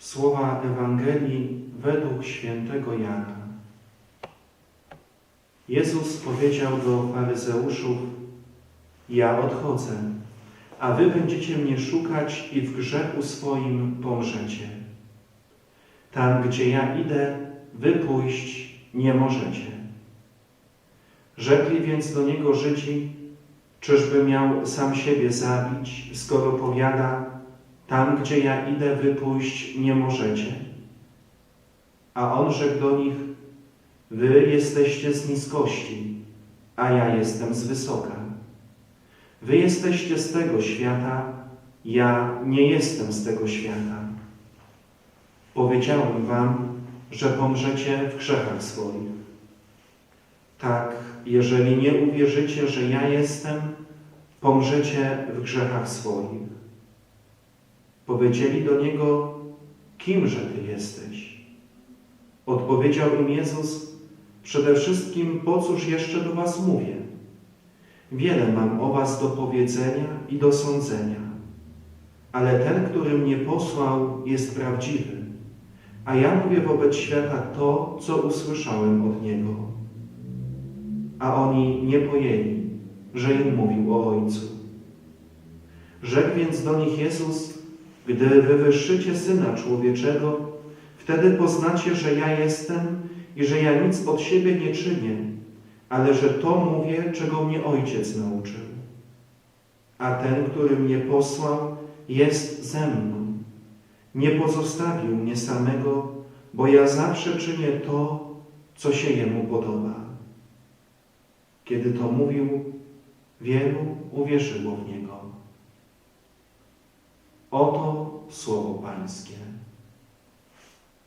Słowa Ewangelii według świętego Jana. Jezus powiedział do faryzeuszów: Ja odchodzę, a wy będziecie mnie szukać i w grzechu swoim pomrzecie. Tam, gdzie ja idę, wy pójść nie możecie. Rzekli więc do niego Żydzi, czyżby miał sam siebie zabić, skoro powiada, tam, gdzie ja idę, wy pójść nie możecie. A on rzekł do nich, wy jesteście z niskości, a ja jestem z wysoka. Wy jesteście z tego świata, ja nie jestem z tego świata. Powiedziałem wam, że pomrzecie w grzechach swoich. Tak, jeżeli nie uwierzycie, że ja jestem, pomrzecie w grzechach swoich. Powiedzieli do niego, kimże ty jesteś? Odpowiedział im Jezus, przede wszystkim po cóż jeszcze do was mówię? Wiele mam o was do powiedzenia i do sądzenia, ale ten, który mnie posłał, jest prawdziwy, a ja mówię wobec świata to, co usłyszałem od Niego. A oni nie pojęli, że im mówił o Ojcu. Rzekł więc do nich Jezus, gdy wywyższycie Syna Człowieczego, wtedy poznacie, że ja jestem i że ja nic od siebie nie czynię, ale że to mówię, czego mnie Ojciec nauczył. A ten, który mnie posłał, jest ze mną. Nie pozostawił mnie samego, bo ja zawsze czynię to, co się Jemu podoba. Kiedy to mówił, wielu uwierzyło w Niego. Oto słowo Pańskie.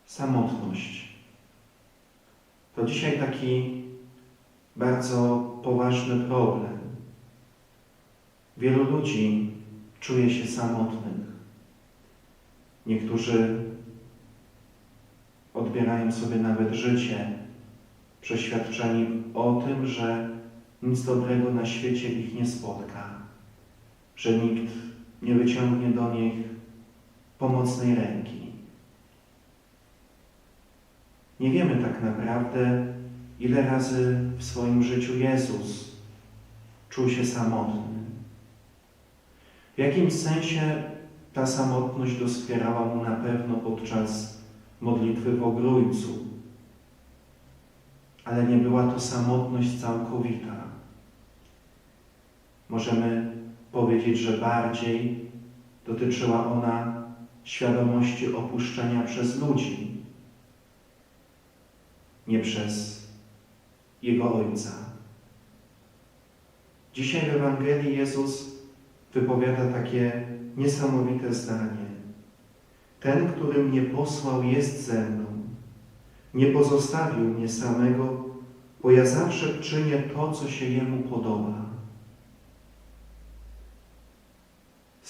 Samotność. To dzisiaj taki bardzo poważny problem. Wielu ludzi czuje się samotnych. Niektórzy odbierają sobie nawet życie, przeświadczeni o tym, że nic dobrego na świecie ich nie spotka, że nikt nie wyciągnie do nich pomocnej ręki. Nie wiemy tak naprawdę, ile razy w swoim życiu Jezus czuł się samotny. W jakimś sensie ta samotność doskwierała mu na pewno podczas modlitwy w Ogrójcu, ale nie była to samotność całkowita. Możemy powiedzieć, że bardziej dotyczyła ona świadomości opuszczenia przez ludzi, nie przez Jego Ojca. Dzisiaj w Ewangelii Jezus wypowiada takie niesamowite zdanie. Ten, który mnie posłał, jest ze mną. Nie pozostawił mnie samego, bo ja zawsze czynię to, co się Jemu podoba.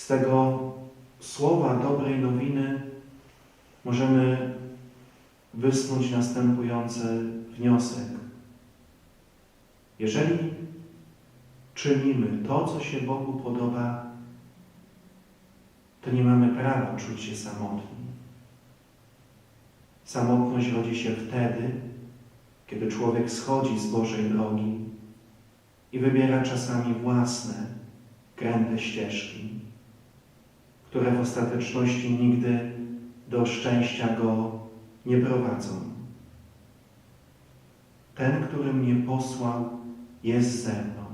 Z tego słowa dobrej nowiny możemy wysnuć następujący wniosek. Jeżeli czynimy to, co się Bogu podoba, to nie mamy prawa czuć się samotni. Samotność rodzi się wtedy, kiedy człowiek schodzi z Bożej drogi i wybiera czasami własne, kręte ścieżki, które w ostateczności nigdy do szczęścia go nie prowadzą. Ten, który mnie posłał, jest ze mną.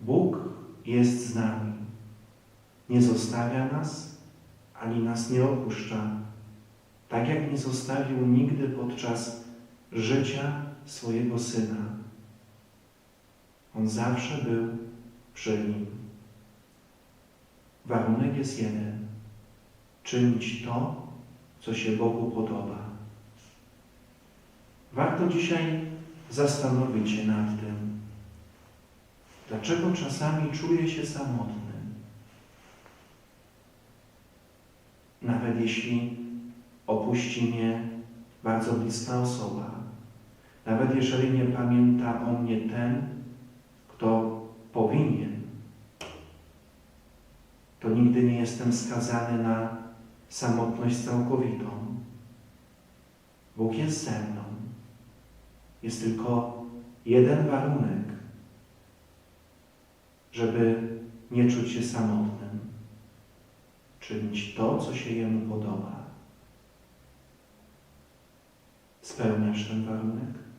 Bóg jest z nami. Nie zostawia nas, ani nas nie opuszcza, tak jak nie zostawił nigdy podczas życia swojego Syna. On zawsze był przy nim. Warunek jest jeden. Czynić to, co się Bogu podoba. Warto dzisiaj zastanowić się nad tym, dlaczego czasami czuję się samotny. Nawet jeśli opuści mnie bardzo bliska osoba, nawet jeżeli nie pamięta o mnie ten, kto powinien, to nigdy nie jestem skazany na samotność całkowitą. Bóg jest ze mną. Jest tylko jeden warunek, żeby nie czuć się samotnym. Czynić to, co się Jemu podoba. Spełniasz ten warunek?